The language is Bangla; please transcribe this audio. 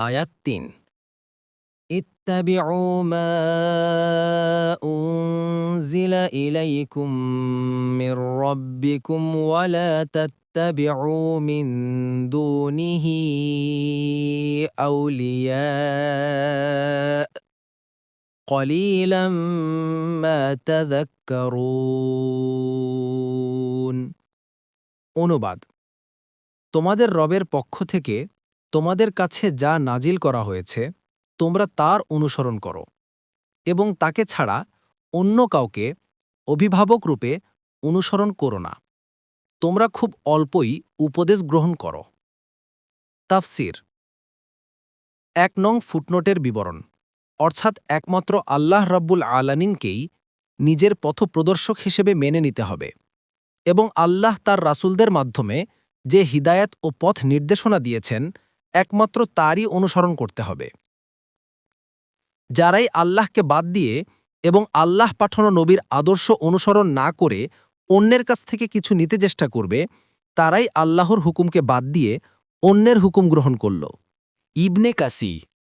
আয়াত তিন اتبعوا ما أنزل إليكم من ربكم ولا تتبعوا من دونه أولياء قليلا ما تذكرون অনুবাদ তোমাদের রবের পক্ষ থেকে তোমাদের কাছে যা নাজিল করা হয়েছে, তোমরা তার অনুসরণ করো এবং তাকে ছাড়া অন্য কাউকে অভিভাবক রূপে অনুসরণ করো না। তোমরা খুব অল্পই উপদেশ গ্রহণ করো। তাফসির এক নং ফুটনোটের বিবরণ। অর্থাৎ একমাত্র আল্লাহ রাব্বুল আলামিনকেই নিজের পথপ্রদর্শক হিসেবে মেনে নিতে হবে এবং আল্লাহ তার রাসূলদের মাধ্যমে যে হিদায়াত ও পথ নির্দেশনা দিয়েছেন একমাত্র তারই অনুসরণ করতে হবে। যারাই আল্লাহকে বাদ দিয়ে এবং আল্লাহ পাঠানো নবীর আদর্শ অনুসরণ না করে অন্যের কাছ থেকে কিছু নিতে চেষ্টা করবে, তারাই আল্লাহর হুকুমকে বাদ দিয়ে অন্যের হুকুম গ্রহণ করল। ইবনে কাসি